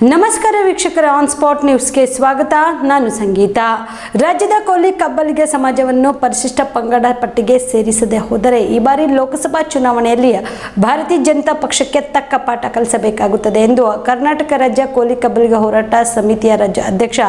ನಮಸ್ಕಾರ ವೀಕ್ಷಕರ on spot ನ್ಯೂಸ್ಗೆ ಸ್ವಾಗತ. ನಾನು ಸಂಗೀತ. ರಾಜ್ಯದ ಕೋಲಿ ಕಬ್ಬಲಿಗ ಸಮಾಜವನ್ನು ಪರಿಶಿಷ್ಟ ಪಂಗಡ ಪಟ್ಟಿಗೆ ಸೇರಿಸದೆ ಹೋದರೆ ಈ ಬಾರಿ ಲೋಕಸಭಾ ಚುನಾವಣೆಯಲ್ಲಿ ಭಾರತೀಯ ಜನತಾ ಪಕ್ಷಕ್ಕೆ ತಕ್ಕ ಪಾಠ ಕಲಿಸಬೇಕಾಗುತ್ತದೆ ಎಂದು ಕರ್ನಾಟಕ ರಾಜ್ಯ ಕೋಲಿ ಕಬ್ಬಲಿಗ ಹೋರಾಟ ಸಮಿತಿಯ ರಾಜ್ಯ ಅಧ್ಯಕ್ಷ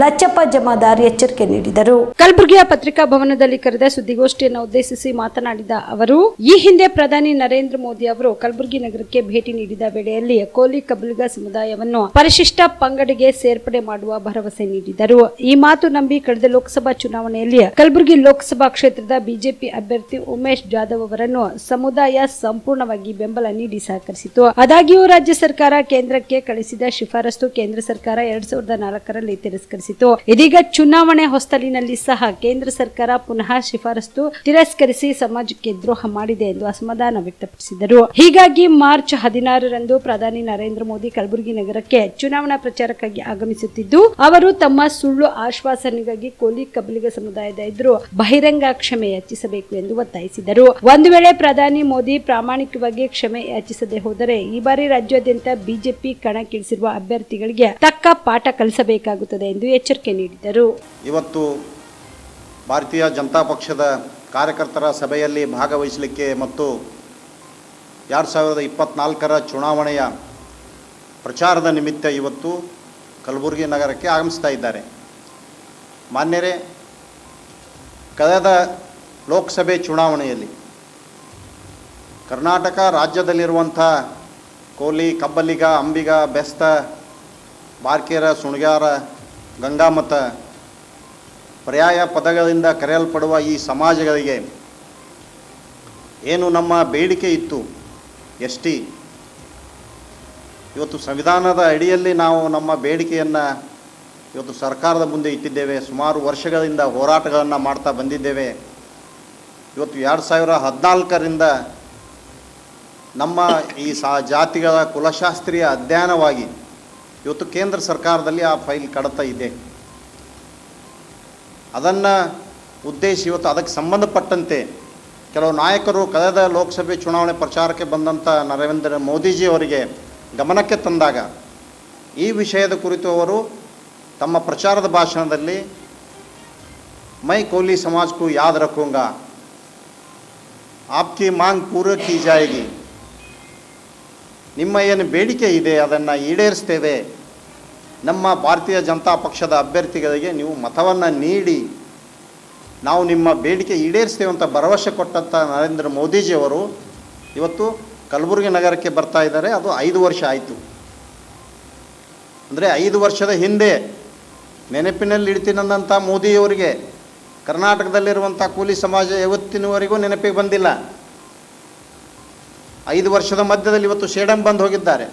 ಲಚ್ಚಪ್ಪ ಜಮಾದಾರ್ ಎಚ್ಚರಿಕೆ ನೀಡಿದರು. ಕಲಬುರಗಿಯ ಪತ್ರಿಕಾ ಭವನದಲ್ಲಿ ಕರೆದ ಸುದ್ದಿಗೋಷ್ಠಿಯನ್ನು ಉದ್ದೇಶಿಸಿ ಮಾತನಾಡಿದ ಅವರು, ಈ ಹಿಂದೆ ಪ್ರಧಾನಿ ನರೇಂದ್ರ ಮೋದಿ ಅವರು ಕಲಬುರಗಿ ನಗರಕ್ಕೆ ಭೇಟಿ ನೀಡಿದ ವೇಳೆಯಲ್ಲಿ ಕೋಲಿ ಕಬ್ಬಲಿಗ ಸಮುದಾಯವನ್ನು ಪರಿಶಿಷ್ಟ ಪಂಗಡಿಗೆ ಸೇರ್ಪಡೆ ಮಾಡುವ ಭರವಸೆ ನೀಡಿದರು. ಈ ಮಾತು ನಂಬಿ ಕಳೆದ ಲೋಕಸಭಾ ಚುನಾವಣೆಯಲ್ಲಿ ಕಲಬುರಗಿ ಲೋಕಸಭಾ ಕ್ಷೇತ್ರದ ಬಿಜೆಪಿ ಅಭ್ಯರ್ಥಿ ಉಮೇಶ್ ಜಾಧವ್ ಅವರನ್ನು ಸಮುದಾಯ ಸಂಪೂರ್ಣವಾಗಿ ಬೆಂಬಲ ನೀಡಿ ಸಹಕರಿಸಿತು. ಆದಾಗ್ಯೂ ರಾಜ್ಯ ಸರ್ಕಾರ ಕೇಂದ್ರಕ್ಕೆ ಕಳಿಸಿದ ಶಿಫಾರಸು ಕೇಂದ್ರ ಸರ್ಕಾರ ಎರಡ್ ಸಾವಿರದ ನಾಲ್ಕರಲ್ಲಿ ತಿರಸ್ಕರಿಸಿತು. ಇದೀಗ ಚುನಾವಣೆ ಹೊಸ್ತಲಿನಲ್ಲಿ ಸಹ ಕೇಂದ್ರ ಸರ್ಕಾರ ಪುನಃ ಶಿಫಾರಸು ತಿರಸ್ಕರಿಸಿ ಸಮಾಜಕ್ಕೆ ದ್ರೋಹ ಮಾಡಿದೆ ಎಂದು ಅಸಮಾಧಾನ ವ್ಯಕ್ತಪಡಿಸಿದರು. ಹೀಗಾಗಿ ಮಾರ್ಚ್ ಹದಿನಾರರಂದು ಪ್ರಧಾನಿ ನರೇಂದ್ರ ಮೋದಿ ಕಲಬುರಗಿ ನಗರಕ್ಕೆ ಚುನಾವಣಾ ಪ್ರಚಾರಕ್ಕಾಗಿ ಆಗಮಿಸುತ್ತಿದ್ದು, ಅವರು ತಮ್ಮ ಸುಳ್ಳು ಆಶ್ವಾಸನೆಗಾಗಿ ಕೋಲಿ ಕಬಲಿಗ ಸಮುದಾಯದ ಎದುರು ಬಹಿರಂಗ ಕ್ಷಮೆ ಯಾಚಿಸಬೇಕು ಎಂದು ಒತ್ತಾಯಿಸಿದರು. ಒಂದು ವೇಳೆ ಪ್ರಧಾನಿ ಮೋದಿ ಪ್ರಾಮಾಣಿಕವಾಗಿ ಕ್ಷಮೆ ಯಾಚಿಸದೆ ಹೋದರೆ ಈ ಬಾರಿ ರಾಜ್ಯಾದ್ಯಂತ ಬಿಜೆಪಿ ಕಣಕ್ಕಿಳಿಸಿರುವ ಅಭ್ಯರ್ಥಿಗಳಿಗೆ ತಕ್ಕ ಪಾಠ ಕಲಿಸಬೇಕಾಗುತ್ತದೆ ಎಂದು ಎಚ್ಚರಿಕೆ ನೀಡಿದರು. ಇವತ್ತು ಭಾರತೀಯ ಜನತಾ ಪಕ್ಷದ ಕಾರ್ಯಕರ್ತರ ಸಭೆಯಲ್ಲಿ ಭಾಗವಹಿಸಲಿಕ್ಕೆ ಮತ್ತು ಎರಡು ಸಾವಿರದ ಇಪ್ಪತ್ತ್ನಾಲ್ಕರ ಚುನಾವಣೆಯ ಪ್ರಚಾರದ ನಿಮಿತ್ತ ಇವತ್ತು ಕಲಬುರಗಿ ನಗರಕ್ಕೆ ಆಗಮಿಸ್ತಾ ಇದ್ದಾರೆ. ಮಾನ್ಯರೇ, ಕಳೆದ ಲೋಕಸಭೆ ಚುನಾವಣೆಯಲ್ಲಿ ಕರ್ನಾಟಕ ರಾಜ್ಯದಲ್ಲಿರುವಂಥ ಕೋಲಿ ಕಬ್ಬಲಿಗ ಅಂಬಿಗ, ಬೆಸ್ತ, ಬಾರ್ಕೇರ ಸುಣಗಾರ ಗಂಗಾಮತ ಪರ್ಯಾಯ ಪದಗಳಿಂದ ಕರೆಯಲ್ಪಡುವ ಈ ಸಮಾಜಗಳಿಗೆ ಏನು ನಮ್ಮ ಬೇಡಿಕೆ ಇತ್ತು? ಎಸ್ ಟಿ ಇವತ್ತು ಸಂವಿಧಾನದ ಅಡಿಯಲ್ಲಿ ನಾವು ನಮ್ಮ ಬೇಡಿಕೆಯನ್ನು ಇವತ್ತು ಸರ್ಕಾರದ ಮುಂದೆ ಇಟ್ಟಿದ್ದೇವೆ. ಸುಮಾರು ವರ್ಷಗಳಿಂದ ಹೋರಾಟಗಳನ್ನು ಮಾಡ್ತಾ ಬಂದಿದ್ದೇವೆ. ಇವತ್ತು ಎರಡು ಸಾವಿರ ಹದಿನಾಲ್ಕರಿಂದ ನಮ್ಮ ಈ ಸಾ ಜಾತಿಗಳ ಕುಲಶಾಸ್ತ್ರೀಯ ಅಧ್ಯಯನವಾಗಿ ಇವತ್ತು ಕೇಂದ್ರ ಸರ್ಕಾರದಲ್ಲಿ ಆ ಫೈಲ್ ಕಡತ ಇದೆ. ಅದನ್ನು ಉದ್ದೇಶ ಇವತ್ತು ಅದಕ್ಕೆ ಸಂಬಂಧಪಟ್ಟಂತೆ ಕೆಲವು ನಾಯಕರು ಕಳೆದ ಲೋಕಸಭೆ ಚುನಾವಣೆ ಪ್ರಚಾರಕ್ಕೆ ಬಂದಂಥ ನರೇಂದ್ರ ಮೋದಿಜಿ ಅವರಿಗೆ ಗಮನಕ್ಕೆ ತಂದಾಗ ಈ ವಿಷಯದ ಕುರಿತು ಅವರು ತಮ್ಮ ಪ್ರಚಾರದ ಭಾಷಣದಲ್ಲಿ, ಮೈ ಕೋಲಿ ಸಮಾಜಕ್ಕೂ ಯಾದ ರಖೂಂಗಾ, ಆಪ್ಕಿ ಮಾಂಗ್ ಪೂರ ಕಿ ಜಾಯೇಗಿ, ನಿಮ್ಮ ಏನು ಬೇಡಿಕೆ ಇದೆ ಅದನ್ನು ಈಡೇರಿಸ್ತೇವೆ, ನಮ್ಮ ಭಾರತೀಯ ಜನತಾ ಪಕ್ಷದ ಅಭ್ಯರ್ಥಿಗಳಿಗೆ ನೀವು ಮತವನ್ನು ನೀಡಿ, ನಾವು ನಿಮ್ಮ ಬೇಡಿಕೆ ಈಡೇರಿಸ್ತೇವೆ ಅಂತ ಭರವಸೆ ಕೊಟ್ಟಂಥ ನರೇಂದ್ರ ಮೋದಿಜಿಯವರು ಇವತ್ತು ಕಲಬುರಗಿ ನಗರಕ್ಕೆ ಬರ್ತಾ ಇದ್ದಾರೆ. ಅದು ಐದು ವರ್ಷ ಆಯಿತು. ಅಂದರೆ ಐದು ವರ್ಷದ ಹಿಂದೆ ನೆನಪಿನಲ್ಲಿ ಇಡ್ತೀನಂದಂಥ ಮೋದಿಯವರಿಗೆ ಕರ್ನಾಟಕದಲ್ಲಿರುವಂಥ ಕೂಲಿ ಸಮಾಜ ಯಾವತ್ತಿನವರೆಗೂ ನೆನಪಿಗೆ ಬಂದಿಲ್ಲ. ಐದು ವರ್ಷದ ಮಧ್ಯದಲ್ಲಿ ಇವತ್ತು ಸೇಡಂ ಬಂದು ಹೋಗಿದ್ದಾರೆ.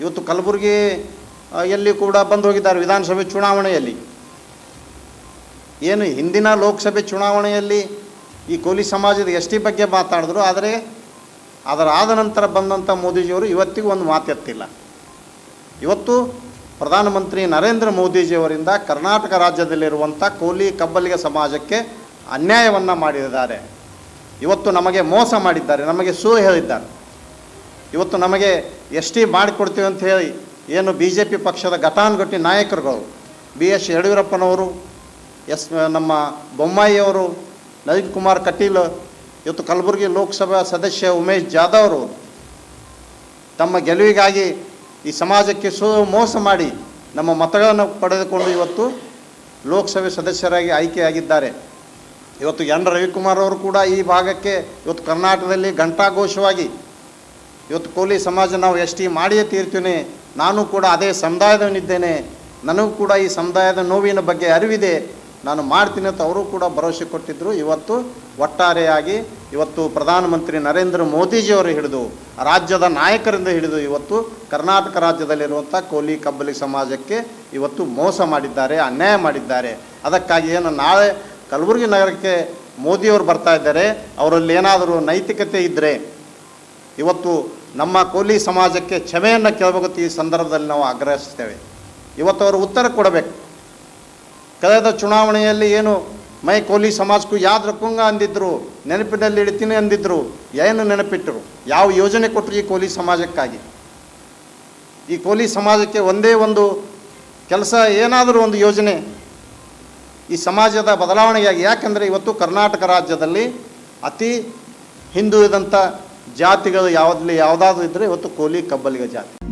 ಇವತ್ತು ಕಲಬುರಗಿ ಎಲ್ಲಿ ಕೂಡ ಬಂದು ಹೋಗಿದ್ದಾರೆ ವಿಧಾನಸಭೆ ಚುನಾವಣೆಯಲ್ಲಿ. ಏನು ಹಿಂದಿನ ಲೋಕಸಭೆ ಚುನಾವಣೆಯಲ್ಲಿ ಈ ಕೋಲಿ ಸಮಾಜದ ಎಸ್ ಟಿ ಬಗ್ಗೆ ಮಾತಾಡಿದ್ರು. ಆದರೆ ಅದರ ಆದ ನಂತರ ಬಂದಂಥ ಮೋದಿಜಿಯವರು ಇವತ್ತಿಗೂ ಒಂದು ಮಾತೆತ್ತಿಲ್ಲ ಇವತ್ತು ಪ್ರಧಾನಮಂತ್ರಿ ನರೇಂದ್ರ ಮೋದಿಜಿಯವರಿಂದ ಕರ್ನಾಟಕ ರಾಜ್ಯದಲ್ಲಿರುವಂಥ ಕೋಲಿ ಕಬ್ಬಲಿಗ ಸಮಾಜಕ್ಕೆ ಅನ್ಯಾಯವನ್ನು ಮಾಡಿದ್ದಾರೆ. ಇವತ್ತು ನಮಗೆ ಮೋಸ ಮಾಡಿದ್ದಾರೆ, ನಮಗೆ ಸೂ ಹೇಳಿದ್ದಾರೆ. ಇವತ್ತು ನಮಗೆ ಎಸ್ ಟಿ ಮಾಡಿಕೊಡ್ತೀವಿ ಅಂತ ಹೇಳಿ ಏನು ಬಿ ಜೆ ಪಿ ಪಕ್ಷದ ಘಟಾನುಘಟಿ ನಾಯಕರುಗಳು, ಬಿ ಎಸ್ ಯಡಿಯೂರಪ್ಪನವರು, ಎಸ್ ನಮ್ಮ ಬೊಮ್ಮಾಯಿಯವರು, ನಳಿನ್ ಕುಮಾರ್ ಕಟೀಲ್ ಇವತ್ತು ಕಲಬುರಗಿ ಲೋಕಸಭಾ ಸದಸ್ಯ ಉಮೇಶ್ ಜಾಧವ್ ಅವರು ತಮ್ಮ ಗೆಲುವಿಗಾಗಿ ಈ ಸಮಾಜಕ್ಕೆ ಸೋ ಮೋಸ ಮಾಡಿ ನಮ್ಮ ಮತಗಳನ್ನು ಪಡೆದುಕೊಂಡು ಇವತ್ತು ಲೋಕಸಭೆ ಸದಸ್ಯರಾಗಿ ಆಯ್ಕೆಯಾಗಿದ್ದಾರೆ. ಇವತ್ತು ಎನ್ ರವಿಕುಮಾರ್ ಅವರು ಕೂಡ ಈ ಭಾಗಕ್ಕೆ ಇವತ್ತು ಕರ್ನಾಟಕದಲ್ಲಿ ಘಂಟಾಘೋಷವಾಗಿ ಇವತ್ತು ಕೋಲಿ ಸಮಾಜ ನಾವು ಎಸ್ ಟಿ ಮಾಡಿಯೇ ತೀರ್ತೀನಿ, ನಾನು ಕೂಡ ಅದೇ ಸಮುದಾಯದವನಿದ್ದೇನೆ, ನನಗೂ ಕೂಡ ಈ ಸಮುದಾಯದ ನೋವಿನ ಬಗ್ಗೆ ಅರಿವಿದೆ ನಾನು ಮಾಡ್ತೀನಿ ಅಂತ ಅವರು ಕೂಡ ಭರವಸೆ ಕೊಟ್ಟಿದ್ದರು ಇವತ್ತು ಒಟ್ಟಾರೆಯಾಗಿ ಇವತ್ತು ಪ್ರಧಾನಮಂತ್ರಿ ನರೇಂದ್ರ ಮೋದಿಜಿಯವರು ಹಿಡಿದು, ರಾಜ್ಯದ ನಾಯಕರಿಂದ ಹಿಡಿದು ಇವತ್ತು ಕರ್ನಾಟಕ ರಾಜ್ಯದಲ್ಲಿರುವಂಥ ಕೋಲಿ ಕಬ್ಬಲಿ ಸಮಾಜಕ್ಕೆ ಇವತ್ತು ಮೋಸ ಮಾಡಿದ್ದಾರೆ, ಅನ್ಯಾಯ ಮಾಡಿದ್ದಾರೆ. ಅದಕ್ಕಾಗಿ ಏನು ನಾಳೆ ಕಲಬುರಗಿ ನಗರಕ್ಕೆ ಮೋದಿಯವರು ಬರ್ತಾ ಇದ್ದಾರೆ. ಅವರಲ್ಲಿ ಏನಾದರೂ ನೈತಿಕತೆ ಇದ್ದರೆ ಇವತ್ತು ನಮ್ಮ ಕೋಲಿ ಸಮಾಜಕ್ಕೆ ಕ್ಷಮೆಯನ್ನು ಕೇಳಬೇಕು ಈ ಸಂದರ್ಭದಲ್ಲಿ ನಾವು ಆಗ್ರಹಿಸ್ತೇವೆ. ಇವತ್ತು ಅವರು ಉತ್ತರ ಕೊಡಬೇಕು. ಕಳೆದ ಚುನಾವಣೆಯಲ್ಲಿ ಏನು ಮೈ ಕೋಲಿ ಸಮಾಜಕ್ಕೂ ರಕ್ಕುಂಗ ಅಂದಿದ್ರು, ನೆನಪಿನಲ್ಲಿ ಇಡ್ತೀನಿ ಅಂದಿದ್ರು, ಏನು ನೆನಪಿಟ್ಟರು? ಯಾವ ಯೋಜನೆ ಕೊಟ್ಟರು ಈ ಕೋಲಿ ಸಮಾಜಕ್ಕಾಗಿ? ಈ ಕೋಲಿ ಸಮಾಜಕ್ಕೆ ಒಂದೇ ಒಂದು ಕೆಲಸ ಏನಾದರೂ ಒಂದು ಯೋಜನೆ ಈ ಸಮಾಜದ ಬದಲಾವಣೆಯಾಗಿ, ಯಾಕೆಂದರೆ ಇವತ್ತು ಕರ್ನಾಟಕ ರಾಜ್ಯದಲ್ಲಿ ಅತಿ ಹಿಂದುಳಿದಂಥ ಜಾತಿಗಳು ಯಾವುದಲ್ಲಿ ಯಾವುದಾದ್ರೂ ಇದ್ದರೆ ಇವತ್ತು ಕೋಲಿ ಕಬ್ಬಲಿಗ ಜಾತಿ.